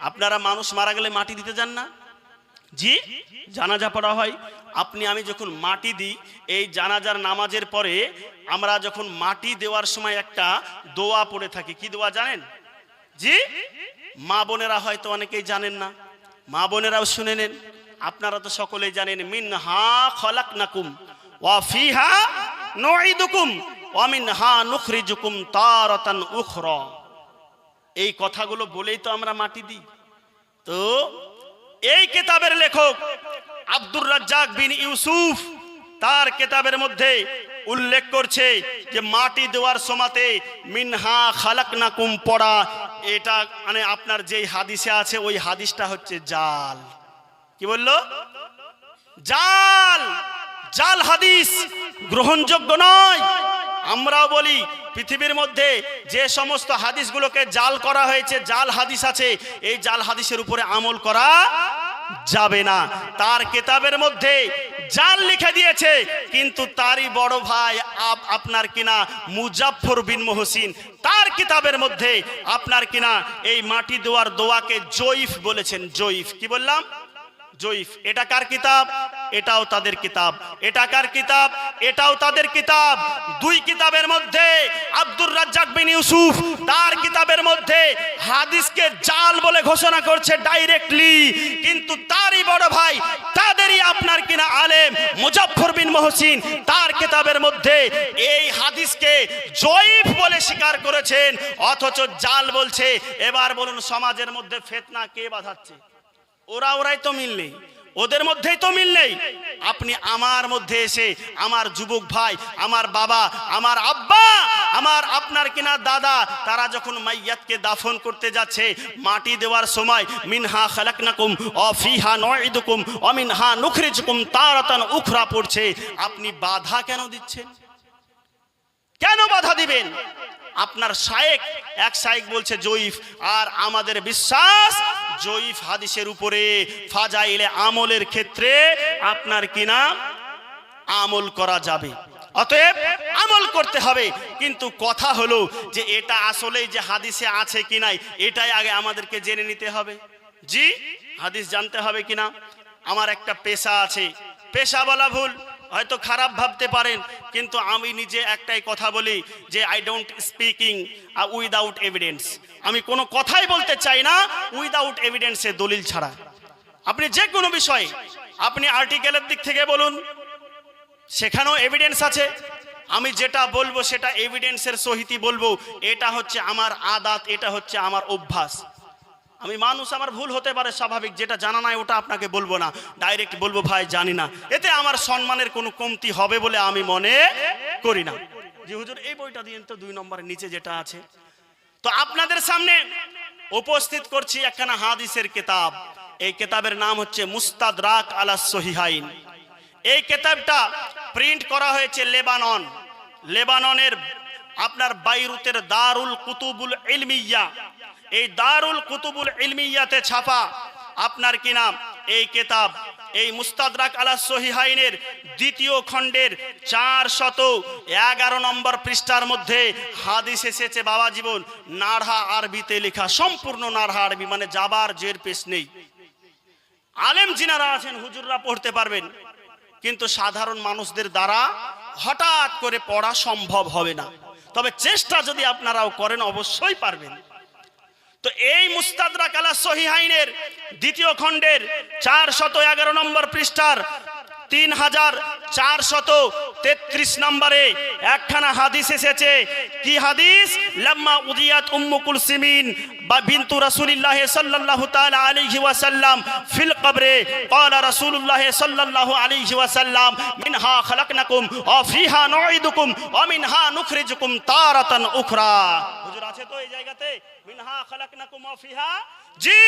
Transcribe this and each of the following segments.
আপনারা মানুষ মারা গেলে মাটি দিতে যান না? জি? জানাজা পড়া হয়। আপনি, আমি যখন মাটি দিই, এই জানাজার নামাজের পরে আমরা যখন মাটি দেওয়ার সময় একটা দোয়া পড়ে থাকি, কি দোয়া জানেন? জি? মা বোনেরা হয়তো অনেকেই জানেন না। মা বোনেরাও শুনে নেন। আপনারা তো সকলেই জানেন মিন হা খলাক নাকুম ওয়া ফিহা নুইদুকুম ওয়া মিন হা নুখরিজুকুম তারাতান উখরা। এই কথাগুলো বলেই তো আমরা মাটি দিই। তো এই কেতাবের লেখক আব্দুর রাজ্জাক বিন ইউসুফ তার কেতাবের মধ্যে উল্লেখ করছে যে মাটি দেওয়ার সমাতে মিনহা খালাক নাকুম পড়া, এটা মানে আপনার যেই হাদিসে আছে, ওই হাদিসটা হচ্ছে জাল। কি বলল? জাল! জাল হাদিস গ্রহণযোগ্য নয়। আমরাও বলি পৃথিবীর মধ্যে যে সমস্ত হাদিসগুলোকে জাল করা হয়েছে, জাল হাদিস আছে, এই জাল হাদিসের উপরে আমল করা যাবে না। তার কেতাবের মধ্যে জাল লিখে দিয়েছে, কিন্তু তারই বড় ভাই আপ- আপনার কিনা মুজাফর বিন মহসিন, তার কিতাবের মধ্যে আপনার কিনা এই মাটি দোয়ার দোয়াকে জয়ীফ বলেছেন, জয়ীফ। কি বললাম? জয়ীফ, এটা কার কিতাব? এটাও তাদের কিতাব। এটা কার কিতাব? এটাও তাদের কিতাব। দুই কিতাবের মধ্যে আব্দুর রাজ্জাক বিন ইউসুফ, তার কিতাবের মধ্যে হাদিসকে জাল বলে ঘোষণা করছে ডাইরেক্টলি। কিন্তু তারই বড় ভাই, তাদেরই আপনার কিনা আলেম, মুজাফফর বিন মহসিন, তার কিতাবের মধ্যে এই হাদিসকে জয়ীফ বলে স্বীকার করেছেন, অথচ জাল বলছে, এবার বলুন সমাজের মধ্যে ফেতনা কে বাঁধাচ্ছে? ওরা ওরাই তো মিল নেই। ওদের মধ্যেই তো মিল নেই। আপনি আমার মধ্যে এসে আমার যুবক ভাই, আমার বাবা, আমার আব্বা, আমার আপনার কিনা দাদা, তারা যখন মাইয়াতকে দাফন করতে যাচ্ছে, মাটি দেওয়ার সময়, মিনহা খালাকনাকুম অফিহা নয়দুকুম অমিনহা নুখরিজুকুম, তারাতান উখরা পড়ছে। আপনি বাধা কেন দিচ্ছেন? কেন বাধা দিবেন? আপনার শায়েক, এক শায়েক বলছে, জয়ীফ, আর আমাদের বিশ্বাস জয়ীফ হাদিসের উপরে ফাজাইলে আমলের ক্ষেত্রে আপনার কিনা আমল করা যাবে। অতএব আমল করতে হবে। কিন্তু কথা হলো যে এটা আসলেই যে হাদিসে আছে কি নাই, এটাই আগে আমাদেরকে জেনে নিতে হবে। জি, হাদিস জানতে হবে কিনা আমার একটা পেশা আছে। পেশা বলা ভুল। হয়তো খারাপ ভাবতে পারেন, কিন্তু আমি নিজে একটাই কথা বলি যে I don't speaking without evidence আমি কোনো কথাই বলতে চাই না উইদাউট এভিডেন্সে দলিল ছাড়া। আপনি যে কোনো বিষয়ে, আপনি আর্টিকেলের দিক থেকে বলুন, সেখানেও এভিডেন্স আছে। আমি যেটা বলব সেটা এভিডেন্সের সহিতই বলব। এটা হচ্ছে আমার আদাত, এটা হচ্ছে আমার অভ্যাস। আমি মানুষ, আমার ভুল হতে পারে স্বাভাবিক, যেটা জানা নাই ওটা আপনাকে বলব না। ডাইরেক্ট বলব, ভাই, জানি না। এতে আমার সম্মানের কোনো কমতি হবে বলে আমি মনে করি না। জি, হুজুর, এই বইটা দিন তো দুই নম্বরের নিচে যেটা আছে। তো আপনাদের সামনে উপস্থিত করছি একখানা হাদিসের কিতাব। এই কিতাবের নাম হচ্ছে মুস্তাদ রাক আলা সহিহাইন। এই কিতাবটা প্রিন্ট করা হয়েছে লেবানন। লেবাননের আপনার বাইরুতের দারুল কুতুবুল ইলমিয়া। এই দারুল কুতুবুল ইলমিয়াতে ছাপা আপনার কি নাম? এই কেতাব, এই মুস্তাদরাক আলা সহিহাইনের দ্বিতীয় খণ্ডের চার শত এগারো নম্বর পৃষ্ঠার মধ্যে হাদিস এসেছে বাবা জীবন নাড়হা আরবিতে লেখা, সম্পূর্ণ নাড়হা আরবি মানে যাবার জের পেশ নেই। আলেম যিনারা আছেন, হুজুররা পড়তে পারবেন, কিন্তু সাধারণ মানুষদের দ্বারা হঠাৎ করে পড়া সম্ভব হবে না। তবে চেষ্টা যদি আপনারাও করেন, অবশ্যই পারবেন। তো এই মুস্তাদরা কালা সহিহাইনের দ্বিতীয় খণ্ডের চার শত এগারো নম্বর পৃষ্ঠার তিন হাজার চারশত তেত্রিশ নম্বরে একখানা হাদিস এসেছে। কি হাদিস? লাম্মা উদিয়াত উম্মুকুল সিমিন বা বিন্তু রাসূলুল্লাহ সাল্লাল্লাহু তাআলা আলাইহি ওয়াসাল্লাম ফিল কবরে ক্বালা রাসূলুল্লাহ সাল্লাল্লাহু আলাইহি ওয়াসাল্লাম, মিনহা খলাকনাকুম ওয়া ফিহা নুঈদুকুম ওয়া মিনহা নুখরিজুকুম তারাতান উখরা। হুজুর আছে তো এই জায়গাতে? মিনহা খালাকনাকুম ফিহা? জি।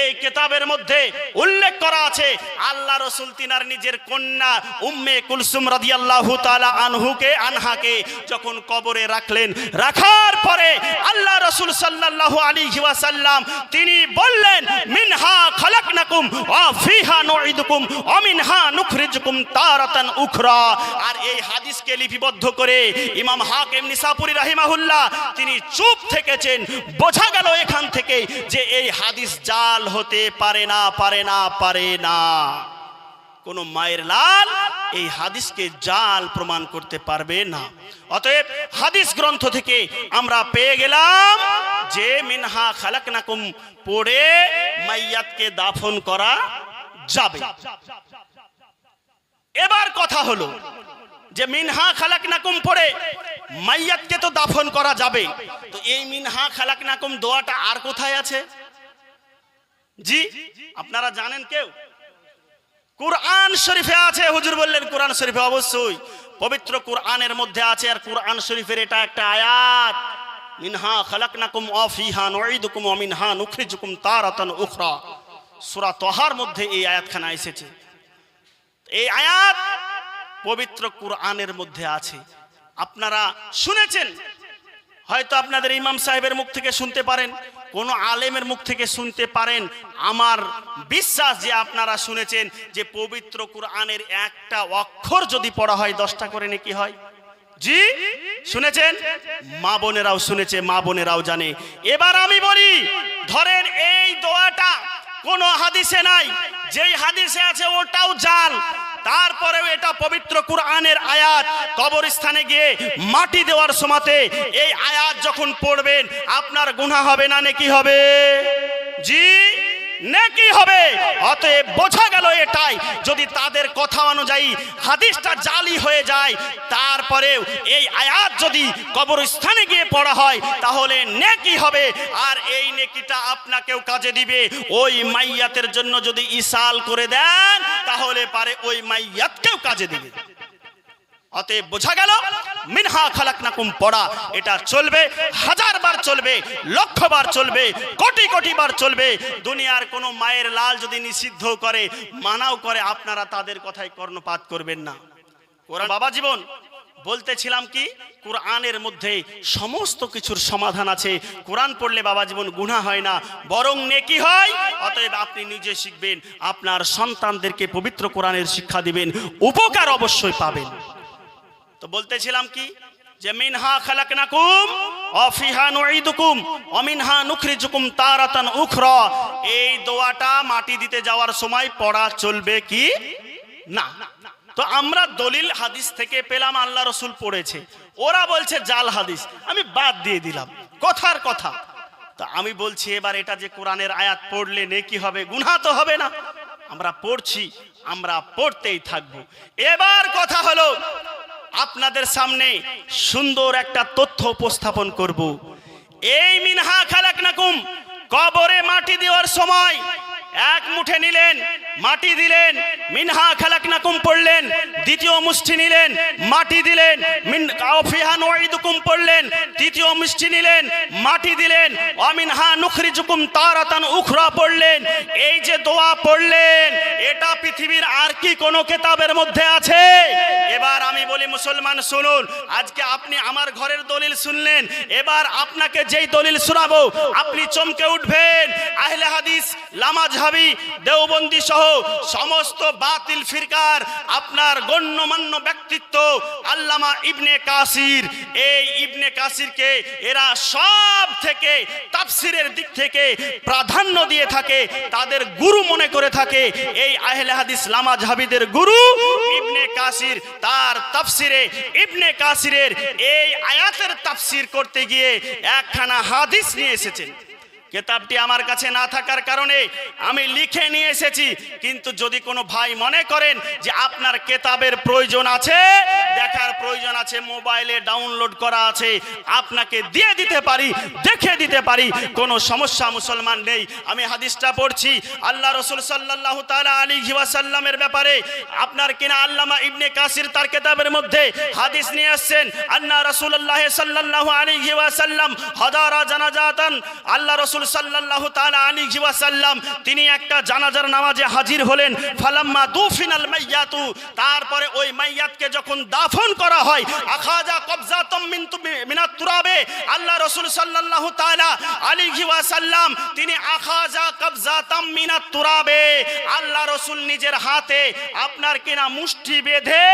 এই কিতাবের মধ্যে উল্লেখ করা আছে, আল্লাহ রসুল তিনার নিজের কন্যা উম্মে কুলসুম রাদিয়াল্লাহু তাআলা আনহুকে, আনহাকে যখন কবরে রাখলেন, রাখার পরে আল্লাহ রসুল সাল্লাল্লাহু আলাইহি ওয়াসাল্লাম তিনি বললেন, মিনহা খালাকনাকুম ওয়া ফিহা নুইদুকুম ওয়া মিনহা নুখরিজুকুম তারাতান উখরা। আর এই হাদিসকে লিপিবদ্ধ করে ইমাম হাকিম নিসাপুরি রাহিমাহুল্লাহ তিনি চুপ থেকেছেন। বোঝা গেল এখান থেকে যে এই হাদিস জাল হতে পারে না পারে না পারে না। কোন মায়ের লাল এই হাদিসকে জাল প্রমাণ করতে পারবে না। অতএব হাদিস গ্রন্থ থেকে আমরা পেয়ে গেলাম যে, মিনহা খালাকনাকুম পড়ে মাইয়াতকে দাফন করা যাবে। এবার কথা হলো যে মিনহা খালাক নাকুম পড়ে, মাইয়াতকে তো দাফন করা যাবে। তো এই মিনহা খালাক নাকুম দোয়াটা আর কোথায় আছে? জি, আপনারা জানেন কেউ? কুরআন শরীফে আছে, হুজুর বললেন কোরআন শরীফে অবশ্যই। পবিত্র কুরআনের মধ্যে আছে, আর কুরআন শরীফের এটা একটা আয়াত। মিনহা খালাক খালাকনাকুম অফিহা নুঈদুকুম ওয়া মিনহা নুখরিজুকুম তারাতান উখরা। সূরা তহার মধ্যে এই আয়াতখানা এসেছে। এই আয়াত পবিত্র কুরআনের মধ্যে আছে। আপনারা শুনেছেন? হয়তো আপনাদের ইমাম সাহেবের মুখ থেকে শুনতে পারেন, কোন আলেমের মুখ থেকে শুনতে পারেন। আমার বিশ্বাস যে আপনারা শুনেছেন যে পবিত্র কুরআনের একটা অক্ষর যদি পড়া হয়, দশটা করে নাকি হয়? জি? শুনেছেন? মা বোনেরাও শুনেছে, মা বোনেরাও জানে। এবার আমি বলি, ধরেন এই দোয়াটা কোন হাদিসে নাই, যেই হাদিসে আছে ওটাও জাল। তারপরেও এটা পবিত্র কুরআনের আয়াত। কবরস্থানে গিয়ে মাটি দেওয়ার সময়তে এই আয়াত যখন পড়বেন, আপনার গুনাহ হবে না নাকি হবে? জি? নেকি হবে। অতএব বোঝা গেল এটাই, যদি তাদের কথা অনুযায়ী হাদিসটা জালি হয়ে যায়, তারপরেও এই আয়াত যদি কবরস্থানে গিয়ে পড়া হয়, তাহলে নেকি হবে। আর এই নেকিটা আপনাকেও কাজে দিবে। ওই মাইয়াতের জন্য যদি ইসাল করে দেন, তাহলে পারে ওই মাইয়াতকেও কাজে দিবে। অতএব বোঝা গেল? মিনহা খালাক খালাকনাকুম পড়া। এটা চলবে, হাজার বার চলবে, লক্ষ বার চলবে, কোটি কোটি বার চলবে। দুনিয়ার কোনো মায়ের লাল যদি নিষিদ্ধ করে, মানাও করে, আপনারা তাদের কথায় কর্ণপাত করবেন না। ওরা বাবা জীবন, বলতেছিলাম কি, কোরআনের মধ্যে সমস্ত কিছুর সমাধান আছে। কোরআন পড়লে বাবা জীবন গুণা হয় না, বরং নেকি হয়। অতএব আপনি নিজে শিখবেন, আপনার সন্তানদেরকে পবিত্র কোরআনের শিক্ষা দিবেন, উপকার অবশ্যই পাবেন। তো বলতেছিলাম কি? যে মিনহা খালাকনাকুম, অফিহা নুঈদুকুম, অমিনহা নুখরি নুখরিজুকুম তারাতান উখরা। এই দোয়াটা মাটি দিতে যাওয়ার সময় পড়া চলবে কি? না। তো আমরা দলিল হাদিস থেকে পেলাম, আল্লাহ রসুল পড়েছে। ওরা বলছে জাল হাদিস। আমি বাদ দিয়ে দিলাম। কথার কথা। তো আমি বলছি, এবার এটা যে কোরআনের আয়াত পড়লে নেকি হবে, গুনাহ তো হবে না। আমরা পড়ছি, আমরা পড়তেই থাকব। এবার কথা হলো আপনাদের সামনে সুন্দর একটা তথ্য উপস্থাপন করব। এই মিনহা খালাক নাকুম কবরে মাটি দেওয়ার সময় এক মুঠে নিলেন, মাটি দিলেন, মিনহা খালাক নাকুম পড়লেন, দ্বিতীয় মুষ্টি নিলেন, মাটি দিলেন, মিন আফিহান ওয়াইদুকুম পড়লেন, তৃতীয় মুষ্টি নিলেন, মাটি দিলেন অমিনহা নুখরিজুকুম তারাতান উখরা পড়লেন। এই যে দোয়া পড়লেন, এটা পৃথিবীর আর কি কোনো কেতাবের মধ্যে আছে? এবার আমি বলি, মুসলমান, শুনুন, আজকে আপনি আমার ঘরের দলিল শুনলেন, এবার আপনাকে যেই দলিল শোনাবো, আপনি চমকে উঠবেন। আহলে হাদিস লামাজহাবি দেওবন্দি সহ সমস্ত বাতিল ফিরকার, আপনার গণ্যমান্য ব্যক্তিত্ব আল্লামা ইবনে কাসির। এই ইবনে কাসিরকে এরা সব থেকে তাফসিরের দিক থেকে প্রাধান্য দিয়ে থাকে, তাদের গুরু মনে করে থাকে। এই আহলে হাদিস লামাজহাবিদের গুরু ইবনে কাসির, তার তাফসিরে ইবনে কাসিরের এই আয়াতের তাফসির করতে গিয়ে একখানা হাদিস নিয়ে এসেছেন। কেতাবটি আমার কাছে না থাকার কারণে আমি লিখে নিয়ে এসেছি। কিন্তু যদি কোনো ভাই মনে করেন যে আপনার কেতাবের প্রয়োজন আছে, দেখার প্রয়োজন আছে, মোবাইলে ডাউনলোড করা আছে, আপনাকে দিয়ে দিতে পারি, দেখে দিতে পারি, কোনো সমস্যা মুসলমান নেই। আমি হাদিসটা পড়ছি, আল্লাহ রসুল সাল্লাহ তালা আলী ওয়াসাল্লামের ব্যাপারে আপনার কিনা আল্লামা ইবনে কাসির তার কেতাবের মধ্যে হাদিস নিয়ে আসছেন আল্লাহ রসুল্লাহ সাল্লাহ আলী ওয়াসাল্লাম হদারা জানাজাতান, আল্লাহ রসুল সাল্লাহ তালা আলী ওয়াসাল্লাম, তিনি একটা জানাজার নামাজে হাজির হলেন, ফালাম্মা দুফিনাল মাইয়াতু, তারপরে ওই মাইয়াতকে যখন দাফন করা হয়, আখাজা কবজা তমিন মিনাত তুরাবে, আল্লাহ রসুল সাল্লাহ তালা আলী ওয়াসাল্লাম, তিনি আখাজা কবজাতাম মিনাত তুরাবে, আল্লাহ রসুল নিজের হাতে আপনার কিনা মুষ্টি বেঁধে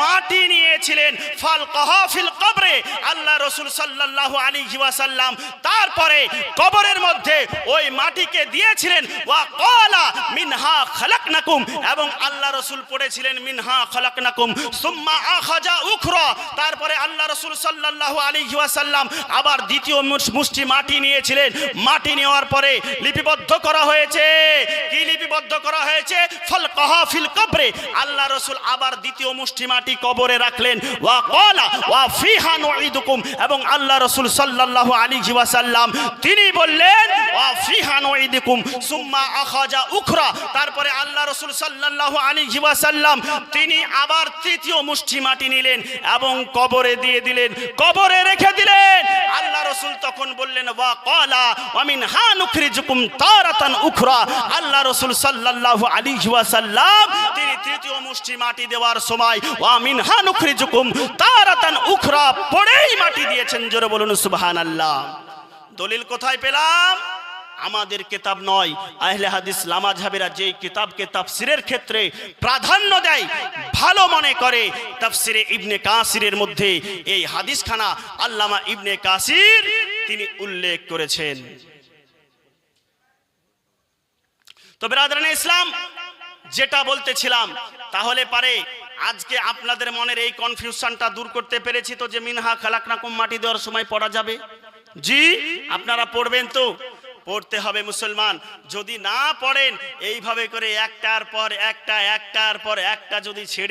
মাটি নিয়েছিলেন ফাল কহফিল কবরে, আল্লাহ রসুল সাল্লাল্লাহু আলাইহি ওয়াসাল্লাম, তারপরে কবরের মধ্যে ওই মাটিকে দিয়েছিলেন, ওয়া ক্বালা মিনহা খালাকনাকুম, এবং আল্লাহ রসুল পড়েছিলেন মিনহা খালাকনাকুম, সুম্মা আখাজা উখরা। তারপরে আল্লাহ রসুল সাল্লাল্লাহু আলাইহি ওয়াসাল্লাম আবার দ্বিতীয় মুষ্টি মাটি নিয়েছিলেন। মাটি নেওয়ার পরে লিপিবদ্ধ করা হয়েছে। কি লিপিবদ্ধ করা হয়েছে? ফল কহাফিল কবরে। আল্লাহ রসুল আবার দ্বিতীয় মুষ্টি মাটি কবরে রাখলেন। ওয়া ক্বালা ওয়া ফিহা নুঈদুকুম, এবং আল্লাহ রসুল সাল্লাল্লাহু আলাইহি ওয়াসাল্লাম, তিনি বললেন উখরা। তারপরে আল্লাহ রসুল সাল্লাল্লাহু আলাইহি ওয়াসাল্লাম, তিনি আবার তৃতীয় মুষ্টি মাটি নিলেন এবং কবরে দিয়ে দিলেন, কবরে রেখে দিলেন। আল্লাহ রসুল তখন বললেন, ওয়া ক্বালা, ওয়া মিন হা নুখরিজুকুম তারাতান উখরা। আল্লাহ রসুল সাল্লাল্লাহু আলাইহি ওয়াসাল্লাম, তিনি তৃতীয় মুষ্টি মাটি দেওয়ার সময়, ওয়া মিন হা নুখরিজুকুম তারাতান উখরা। পড়েই মাটি দিয়েছেন, জোরে বলুন, সুবহানাল্লাহ। দলিল কোথায় পেলাম? আমাদের কেতাব নয়। আহলে হাদিস লামাজহাবেরা যেই কিতাবকে তাফসিরের ক্ষেত্রে প্রাধান্য দেয়, ভালো মনে করে তাফসিরে ইবনে কাসিরের মধ্যে। এই হাদিসখানা আল্লামা ইবনে কাসির তিনি উল্লেখ করেছেন। তো বেরাদারান ইসলাম, যেটা বলতেছিলাম, তাহলে পারে আজকে আপনাদের মনের এই কনফিউশনটা দূর করতে পেরেছি তো যে মিনহা খালাকনাকুম মাটি দেওয়ার সময় পড়া যাবে। জি, আপনারা পড়বেন তো। পড়তে হবে মুসলমান। যদি না পড়েন, এইভাবে করে একটার পর একটা, একটার পর একটা যদি ছেড়ে